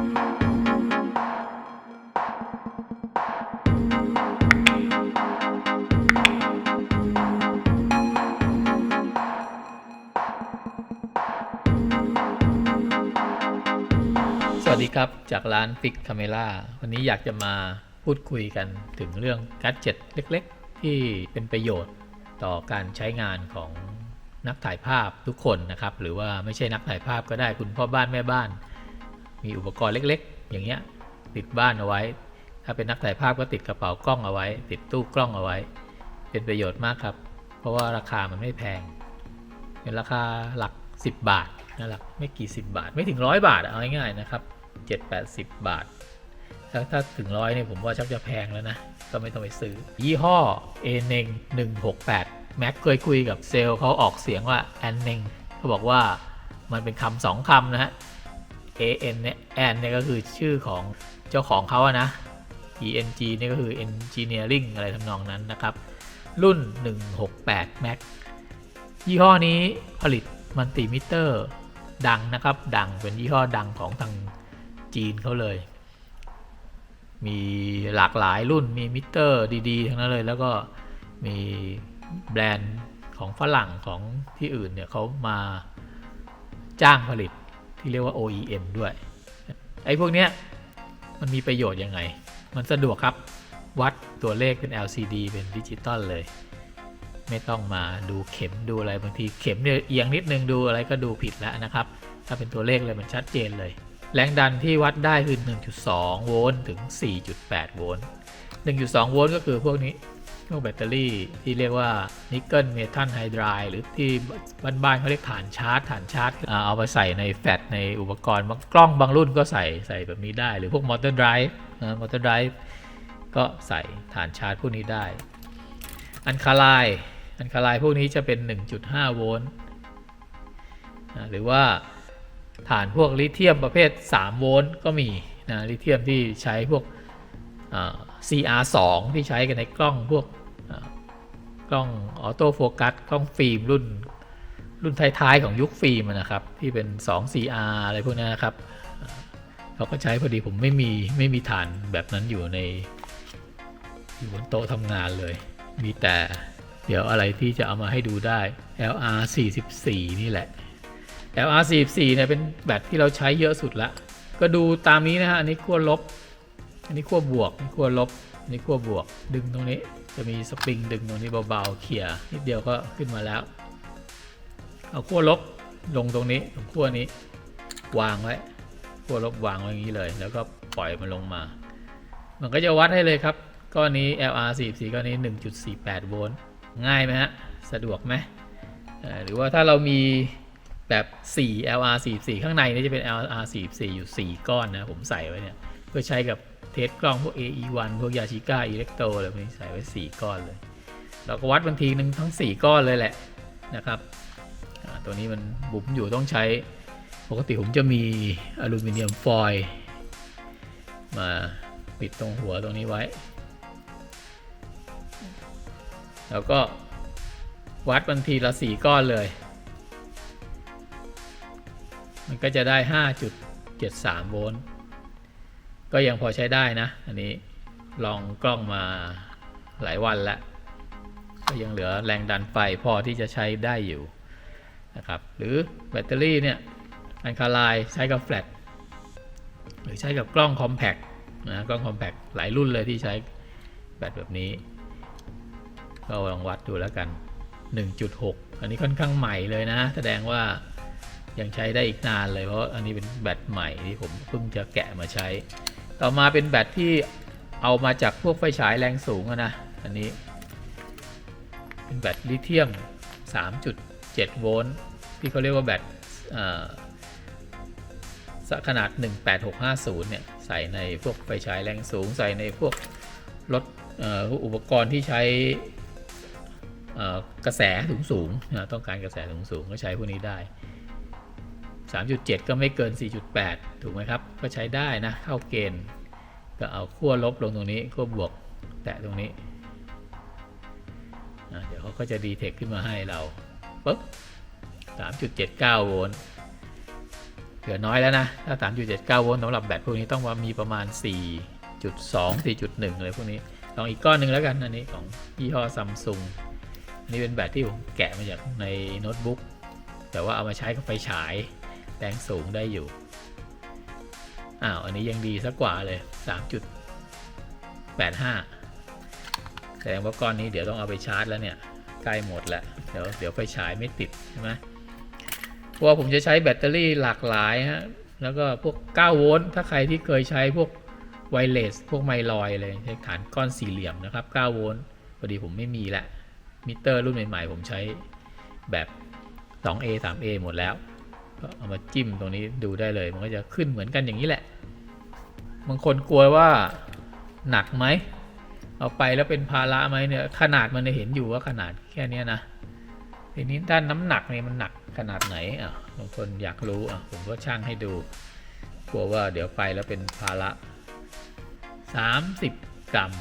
สวัสดีครับจากร้าน Fix Camera วันนี้อยากจะมาพูดคุยกันถึงเรื่องแกดเจ็ตเล็กๆ ที่เป็นประโยชน์ต่อการใช้งานของนักถ่ายภาพทุกคนนะครับ หรือว่าไม่ใช่นักถ่ายภาพก็ได้คุณพ่อบ้านแม่บ้าน มีอุปกรณ์เล็กๆ อย่างเงี้ยติดบ้านเอาไว้ ถ้าเป็นนักถ่ายภาพก็ติดกระเป๋ากล้องเอาไว้ ติดตู้กล้องเอาไว้ เป็นประโยชน์มากครับ เพราะว่าราคามันไม่แพง เป็นราคาหลัก 10 บาทนะหลักไม่กี่ 10 บาท ไม่ถึงร้อยบาทเอาง่ายๆนะครับ7 8 0 บาท ถ้าถ้าถึงร้อยเนี่ยผมว่าชักจะแพงแล้วนะ ก็ไม่ต้องไปซื้อ ยี่ห้อ a n e n 168แม็กเคยคุยกับเซลล์เขาออกเสียงว่า a n e n เขาบอกว่ามันเป็นคำสองคำนะฮะ a n เนี่ย an เนี่ยก็คือชื่อของเจ้าของเขาอะนะ e n g เนี่ยก็คือ engineering อะไรทำนองนั้นนะครับ รุ่น 168 Max ยี่ห้อนี้ผลิตมัลติมิเตอร์ดังนะครับ ดังเป็นยี่ห้อดังของทางจีนเขาเลย มีหลากหลายรุ่นมีมิเตอร์ดีๆ ทั้งนั้นเลย แล้วก็มีแบรนด์ของฝรั่งของที่อื่นเนี่ยเขามาจ้างผลิต ที่เรียกว่า OEM ด้วยไอ้พวกเนี้ยมันมีประโยชน์ยังไง มันสะดวกครับ วัดตัวเลขเป็น LCD เป็นดิจิตอลเลย ไม่ต้องมาดูเข็มดูอะไรบางทีเข็มเนี่ยเอียงนิดนึงดูอะไรก็ดูผิดแล้วนะครับ ถ้าเป็นตัวเลขเลยมันชัดเจนเลย แรงดันที่วัดได้คือ 1.2 โวลต์ถึง 4.8 โวลต์ 1.2 โวลต์ก็คือพวกนี้ พวกแบตเตอรี่ที่เรียกว่านิกเกิลเมทัลไฮดรายหรือที่บ้านๆเขาเรียกฐานชาร์จฐานชาร์จเอาไปใส่ในแฟลชในอุปกรณ์บางกล้องบางรุ่นก็ใส่ใส่แบบนี้ได้ หรือพวกมอเตอร์ไดรฟ์มอเตอร์ไดรฟ์ก็ใส่ฐานชาร์จพวกนี้ได้ อันคาไลอันคาไลพวกนี้จะเป็น 1.5 โวลต์หรือว่าฐานพวกลิเธียมประเภท 3 โวลต์ก็มีนะลิเธียมที่ใช้พวก CR2 ที่ใช้กันในกล้องพวก กล้องออโต้โฟกัสกล้องฟิล์มรุ่น รุ่นท้ายๆของยุคฟิล์มนะครับ ที่เป็น 2 CR อะไรพวกนี้นะครับเราก็ใช้พอดีผมไม่มีไม่มีฐานแบบนั้นอยู่ใน อยู่บนโต๊ะทำงานเลย มีแต่เดี๋ยวอะไรที่จะเอามาให้ดูได้ LR 44นี่แหละ LR 44เนี่ยเป็นแบตที่เราใช้เยอะสุดละ ก็ดูตามนี้นะฮะ อันนี้ขั้วลบ อันนี้ขั้วบวก อันนี้ขั้วลบ อันนี้ขั้วบวก ดึงตรงนี้ จะมีสปริงดึงตรงนี้เบาๆเขี่ยนิดเดียวก็ขึ้นมาแล้ว เอาขั้วลบลงตรงนี้ตรงขั้วนี้ วางไว้ขั้วลบวางไว้อย่างนี้เลย แล้วก็ปล่อยมันลงมา มันก็จะวัดให้เลยครับก้อนนี้ LR 44ก้อนนี้ 1.48 โวลต์ง่ายไหมฮะ สะดวกไหมหรือว่าถ้าเรามีแบบ 4 LR 44ข้างในนี่จะเป็น LR 44อยู่ 4 ก้อนนะ ผมใส่ไว้เนี่ย เพื่อใช้กับ เทสกล้องพวก AE1 พวกยาชิก้าอิเล็กโตอะไรพวกนี้ใส่ไว้ 4 ก้อนเลย เราก็วัดบางทีนึงทั้ง 4 ก้อนเลยแหละนะครับตัวนี้มันบุ๋มอยู่ต้องใช้ปกติผมจะมีอลูมิเนียมฟอยล์มาปิดตรงหัวตรงนี้ไว้ แล้วก็วัดบันทีละสี่ก้อนเลย มันก็จะได้ 5.73 โวลต์ ก็ยังพอใช้ได้นะ อันนี้ลองกล้องมาหลายวันแล้ว ก็ยังเหลือแรงดันไฟพอที่จะใช้ได้อยู่นะครับหรือแบตเตอรี่เนี่ยอันคาไลน์ใช้กับแฟลชหรือใช้กับกล้องคอมแพคนะกล้องคอมแพคหลายรุ่นเลยที่ใช้แบตแบบนี้ ก็ลองวัดดูแล้วกัน 1.6 อันนี้ค่อนข้างใหม่เลยนะ แสดงว่ายังใช้ได้อีกนานเลยเพราะอันนี้เป็นแบตใหม่ที่ผมเพิ่งจะแกะมาใช้ ต่อมาเป็นแบตที่เอามาจากพวกไฟฉายแรงสูงนะ อันนี้ เป็นแบตลิเธียม 3.7 โวลต์ที่เขาเรียกว่าแบตอ่าขนาด 18650 เนี่ย ใส่ในพวกไฟฉายแรงสูง ใส่ในพวกรถอุปกรณ์ที่ใช้กระแสสูงสูงๆนะต้องการกระแสสูงสูงๆก็ใช้พวกนี้ได้ 3.7 ก็ไม่เกิน 4.8 ถูกไหมครับ ก็ใช้ได้นะเข้าเกณฑ์ก็เอาขั้วลบลงตรงนี้ขั้วบวกแตะตรงนี้อะเดี๋ยวเขาก็จะดีเทคขึ้นมาให้เราปุ๊บ3.79 โวลต์เหลือน้อยแล้วนะ ถ้า 3.79 โวลต์สำหรับแบตพวกนี้ต้องว่ามีประมาณ 4.2 4.1อะไรพวกนี้ลองอีกก้อนหนึ่งแล้วกัน อันนี้ของยี่ห้อซัมซุงอันนี้เป็นแบตที่ผมแกะมาจากในโน้ตบุ๊กแต่ว่าเอามาใช้กับไฟฉาย แรงสูงได้อยู่ อ้าว อันนี้ยังดีสักกว่าเลย 3.85 แสดงว่าก้อนนี้เดี๋ยวต้องเอาไปชาร์จแล้วเนี่ย ใกล้หมดแล้ว เดี๋ยวเดี๋ยวไฟฉายไม่ติดใช่ไหมเพราะว่าผมจะใช้แบตเตอรี่หลากหลายฮะ แล้วก็พวก 9 โวลต์ ถ้าใครที่เคยใช้พวกไวเลส พวกไมลอยเลยใช้ฐานก้อนสี่เหลี่ยมนะครับ 9 โวลต์พอดีผมไม่มีละมิเตอร์รุ่นใหม่ๆ ผมใช้แบบ 2A 3A หมดแล้ว ก็เอามาจิ้มตรงนี้ดูได้เลย มันก็จะขึ้นเหมือนกันอย่างนี้แหละ บางคนกลัวว่าหนักไหม เอาไปแล้วเป็นภาระไหมเนี่ย ขนาดมันเห็นอยู่ว่าขนาดแค่นี้นะ ทีนี้ด้านน้ำหนักเนี่ยมันหนักขนาดไหนอะบางคนอยากรู้อะผมก็ช่างให้ดู กลัวว่าเดี๋ยวไปแล้วเป็นภาระ 30 กรัม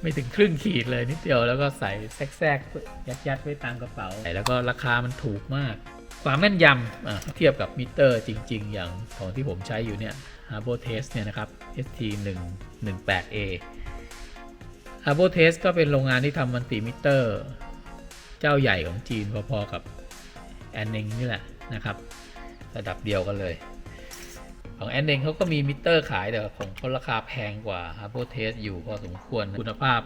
ไม่ถึงครึ่งขีดเลยนิดเดียวแล้วก็ใส่แทรกๆยัดยัดๆไว้ตามกระเป๋า แล้วก็ราคามันถูกมาก ความแม่นยำเทียบกับมิเตอร์จริง ๆ อย่างของที่ผมใช้อยู่เนี่ย h a r b o Test เนี่ยนะครับ ST 1 1 8 A h a r b o Test ก็เป็นโรงงานที่ทำมัลติมิเตอร์ เจ้าใหญ่ของจีนพอๆกับแอนเนงนี่แหละนะครับ ระดับเดียวกันเลย ของแอนเนงเขาก็มีมิเตอร์ขายแต่ของเขาราคาแพงกว่า h a r b o Test อยู่พอสมควรคุณภาพ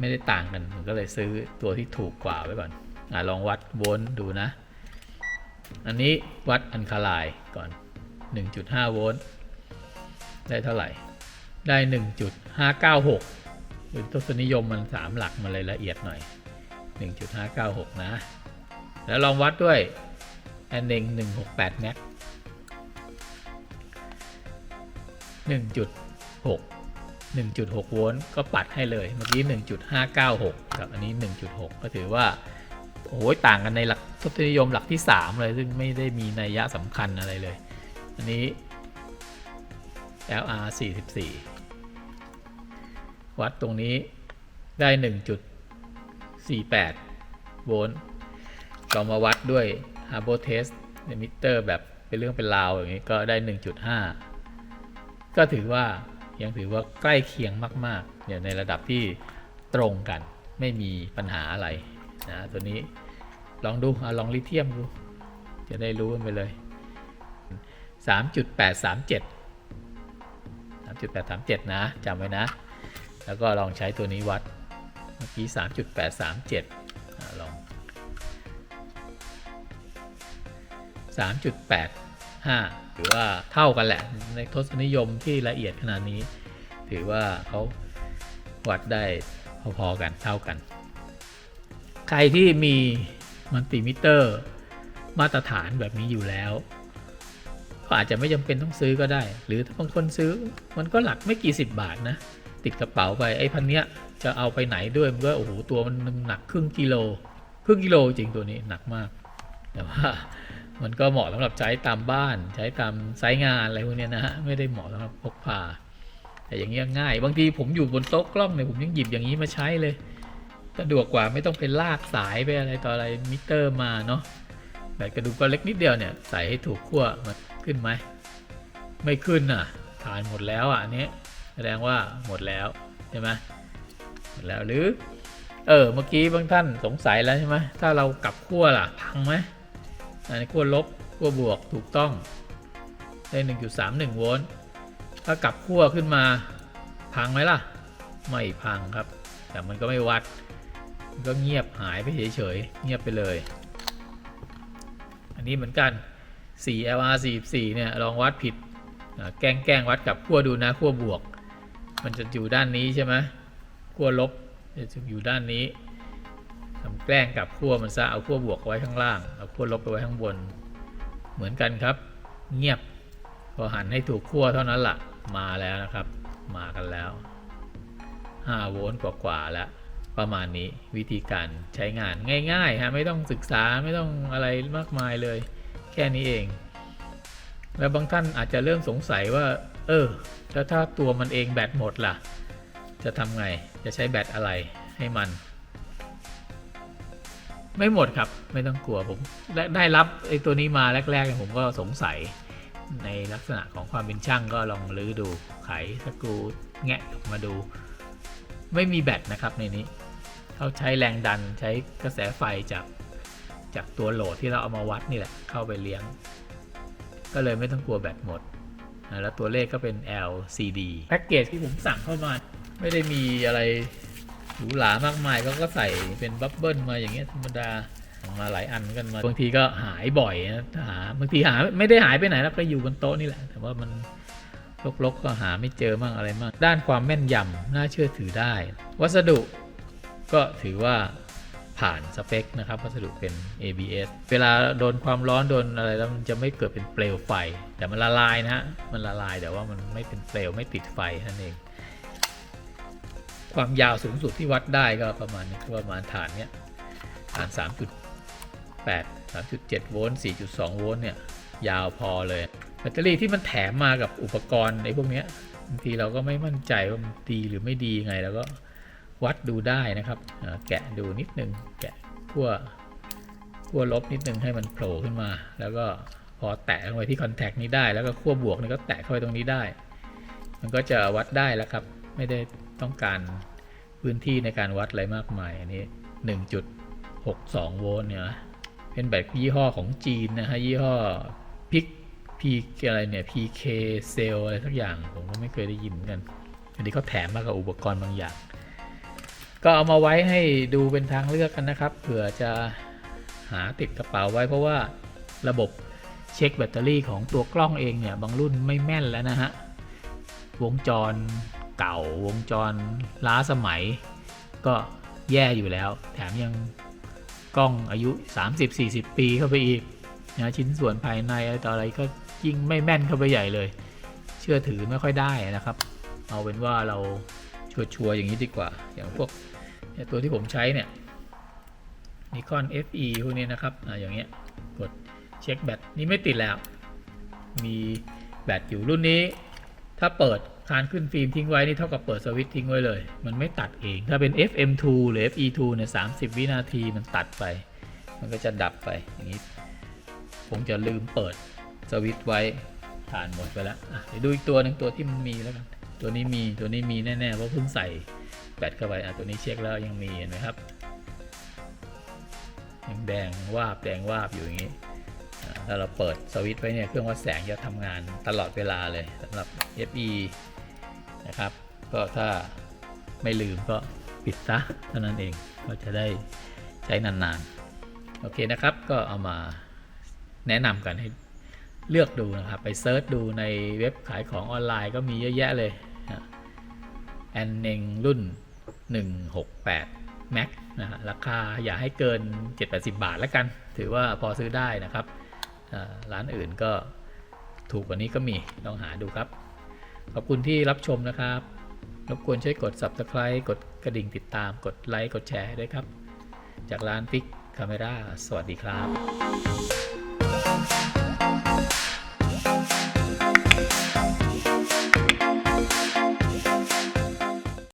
ไม่ได้ต่างกันผมก็เลยซื้อตัวที่ถูกกว่าไว้ก่อนอลองวัดโวลต์ดูนะ อันนี้วัดอันคาลน์ก่อน 1.5 โวลต์ ได้เท่าไหร่ ได้ 1.596เป็นทศนิยมมัน 3 หลักมาเลยละเอียดหน่อย 1.596 นะ แล้วลองวัดด้วยอันเอง168 แม็ก1.6 1.6 โวลต์ก็ปัดให้เลย เมื่อกี้ 1.596 กับอันนี้ 1.6 ก็ถือว่า โอ้ยต่างกันในหลักทศนิยมหลักที่ 3 เลย ซึ่งไม่ได้มีนัยยะสำคัญอะไรเลย อันนี้ LR 44 วัดตรงนี้ได้ 1.48 โวลต์เรามาวัดด้วย h a r b o Test ในมิเตอร์แบบเป็นเรื่องเป็นราวอย่างนี้ก็ได้ 1.5 ก็ถือว่ายังถือว่าใกล้เคียงมากๆอยู่ในระดับที่ตรงกันไม่มีปัญหาอะไร นะตัวนี้ลองดูเอาลองลิเทียมดู จะได้รู้กันไปเลย 3.837 3.837 นะจำไว้นะ แล้วก็ลองใช้ตัวนี้วัด เมื่อกี้ 3.837ลอง 3.85 หรือว่าเท่ากันแหละ ในทศนิยมที่ละเอียดขนาดนี้ ถือว่าเขาวัดได้พอๆกันเท่ากัน ใครที่มีมัลติมิเตอร์ มาตรฐานแบบนี้อยู่แล้ว ก็อาจจะไม่จำเป็นต้องซื้อก็ได้ หรือถ้าบางคนซื้อมันก็หลักไม่กี่สิบบาทนะ ติดกระเป๋าไปไอ้พันเนี้ยจะเอาไปไหนด้วยมันก็โอ้โหตัวมันหนักครึ่งกิโลครึ่งกิโลจริงตัวนี้หนักมาก แต่ว่ามันก็เหมาะสำหรับใช้ตามบ้านใช้ตามไซต์งานอะไรพวกเนี้ยนะฮะไม่ได้เหมาะสำหรับพกพาแต่อย่างเงี้ยง่าย บางทีผมอยู่บนโต๊ะกล้องเนี่ยผมยังหยิบอย่างนี้มาใช้เลย สะดวกกว่าไม่ต้องไปลากสายไปอะไรต่ออะไรมิเตอร์มาเนาะแบตกระดูกก็เล็กนิดเดียวเนี่ยใส่ให้ถูกขั้วมันขึ้นไหมไม่ขึ้นอะฐานหมดแล้วอะอันนี้แสดงว่าหมดแล้วใช่ไหมหมดแล้วหรือเออเมื่อกี้บางท่านสงสัยแล้วใช่ไหมถ้าเรากลับขั้วล่ะพังไหมอันนี้ขั้วลบขั้วบวกถูกต้องได้1.31โวลต์ถ้ากลับขั้วขึ้นมาพังไหมล่ะ ไม่พังครับ แต่มันก็ไม่วัด ก็เงียบหายไปเฉยๆ เงียบไปเลย อันนี้เหมือนกัน 4 LR 44เนี่ย ลองวัดผิด แกล้งแกล้งวัดกับขั้วดูนะขั้วบวก มันจะอยู่ด้านนี้ใช่ไหมขั้วลบจะอยู่ด้านนี้ทำแกล้งกับขั้วมันซะ เอาขั้วบวกไว้ข้างล่าง เอาขั้วลบไปไว้ข้างบน เหมือนกันครับ เงียบ พอหันให้ถูกขั้วเท่านั้นละ่ะ มาแล้วนะครับ มากันแล้ว5โวลต์กว่าๆแล้ว ประมาณนี้วิธีการใช้งานง่ายๆฮะไม่ต้องศึกษาไม่ต้องอะไรมากมายเลย แค่นี้เอง แล้วบางท่านอาจจะเริ่มสงสัยว่า เออแล้วถ้าตัวมันเองแบตหมดล่ะ จะทำไงจะใช้แบตอะไรให้มัน ไม่หมดครับไม่ต้องกลัวผมได้รับไอ้ตัวนี้มาแรกๆผมก็สงสัยในลักษณะของความเป็นช่างก็ลองลื้อดูไขสกรูแงะออกมาดู ไม่มีแบตนะครับในนี้ เขาใช้แรงดันใช้กระแสไฟจากจากตัวโหลดที่เราเอามาวัดนี่แหละเข้าไปเลี้ยง ก็เลยไม่ต้องกลัวแบตหมด แล้วตัวเลขก็เป็น LCD แพ็กเกจที่ผมสั่งเข้ามา ไม่ได้มีอะไรหรูหรามากมายก็ก็ใส่เป็นบับเบิ้ลมาอย่างเงี้ยธรรมดามาหลายอันกันมาบางทีก็หายบ่อยนะหาบางทีหาไม่ได้หายไปไหนแล้วก็อยู่บนโต๊ะนี่แหละ แต่ว่ามันลกๆก็หาไม่เจอมั่งอะไรมั่งด้านความแม่นยำน่าเชื่อถือได้ วัสดุ ก็ถือว่าผ่านสเปคนะครับวัสดุเป็น ABS เวลาโดนความร้อนโดนอะไรแล้วมันจะไม่เกิดเป็นเปลวไฟ แต่มันละลายนะฮะมันละลายแต่ว่ามันไม่เป็นเปลวไม่ติดไฟนั่นเอง ความยาวสูงสุดที่วัดได้ก็ประมาณประมาณฐานเนี้ยฐาน 3.8 3.7 โวลต์ 4.2 โวลต์เนี่ยยาวพอเลย แบตเตอรี่ที่มันแถมมากับอุปกรณ์ไอ้พวกเนี้ยบางทีเราก็ไม่มั่นใจว่ามันดีหรือไม่ดีไงแล้วก็ วัดดูได้นะครับ แกะดูนิดนึง แกะขั้วขั้วลบนิดนึงให้มันโผล่ขึ้นมา แล้วก็พอแตะลงไปที่คอนแทคนี้ได้ แล้วก็ขั้วบวกนี่ก็แตะเข้าไปตรงนี้ได้ มันก็จะวัดได้แล้วครับ ไม่ได้ต้องการพื้นที่ในการวัดอะไรมากมาย อันนี้ 1.62 โวลต์เนี่ย เป็นแบบยี่ห้อของจีนนะฮะ ยี่ห้อพิกพีอะไรเนี่ย PK Cell อะไรสักอย่าง ผมก็ไม่เคยได้ยินเหมือนกัน อันนี้เขาแถมมากับอุปกรณ์บางอย่าง ก็เอามาไว้ให้ดูเป็นทางเลือกกันนะครับ เผื่อจะหาติดกระเป๋าไว้เพราะว่าระบบเช็คแบตเตอรี่ของตัวกล้องเองเนี่ยบางรุ่นไม่แม่นแล้วนะฮะ วงจรเก่าวงจรล้าสมัย ก็แย่อยู่แล้ว แถมยังกล้องอายุ 30-40 ปีเข้าไปอีกนะชิ้นส่วนภายในอะไรต่ออะไรก็ยิ่งไม่แม่นเข้าไปใหญ่เลย เชื่อถือไม่ค่อยได้นะครับ เอาเป็นว่าเราชัวร์ๆอย่างนี้ดีกว่า อย่างพวก ตัวที่ผมใช้เนี่ย Nikon FE พวกนี้นะครับอ่าอย่างเงี้ยกดเช็คแบตนี่ไม่ติดแล้ว มีแบตอยู่รุ่นนี้ ถ้าเปิดคานขึ้นฟิล์มทิ้งไว้นี่เท่ากับเปิดสวิตช์ทิ้งไว้เลย มันไม่ตัดเอง ถ้าเป็น FM2 หรือ FE2 เนี่ย30 วินาทีมันตัดไป มันก็จะดับไปอย่างนี้ ผมจะลืมเปิดสวิตช์ไว้ผ่านหมดไปแล้วอะเดี๋ยวดูอีกตัวหนึ่งตัวที่มันมีแล้วกัน ตัวนี้มีตัวนี้มีแน่ๆเพราะเพิ่งใส่ แบตเข้าไปอะตัวนี้เช็คแล้วยังมีเห็นไหมครับยังแดงวาบแดงวาบอยู่อย่างนี้ถ้าเราเปิดสวิตช์ไว้เนี่ยเครื่องวัดแสงจะทำงานตลอดเวลาเลยสำหรับ FE นะครับ ก็ถ้าไม่ลืมก็ปิดซะเท่านั้นเองก็จะได้ใช้นานๆ โอเคนะครับก็เอามาแนะนำกันให้เลือกดูนะครับ ไปเซิร์ชดูในเว็บขายของออนไลน์ก็มีเยอะแยะเลยแอนเนงรุ่น 168 Max นะฮะราคาอย่าให้เกิน 7-80 บาทแล้วกัน ถือว่าพอซื้อได้นะครับร้านอื่นก็ถูกกว่านี้ก็มีลองหาดูครับ ขอบคุณที่รับชมนะครับ รบกวนช่วยกด Subscribe กดกระดิ่งติดตาม กดไลค์ กดแชร์ด้วยครับ จากร้าน Pic Camera สวัสดีครับ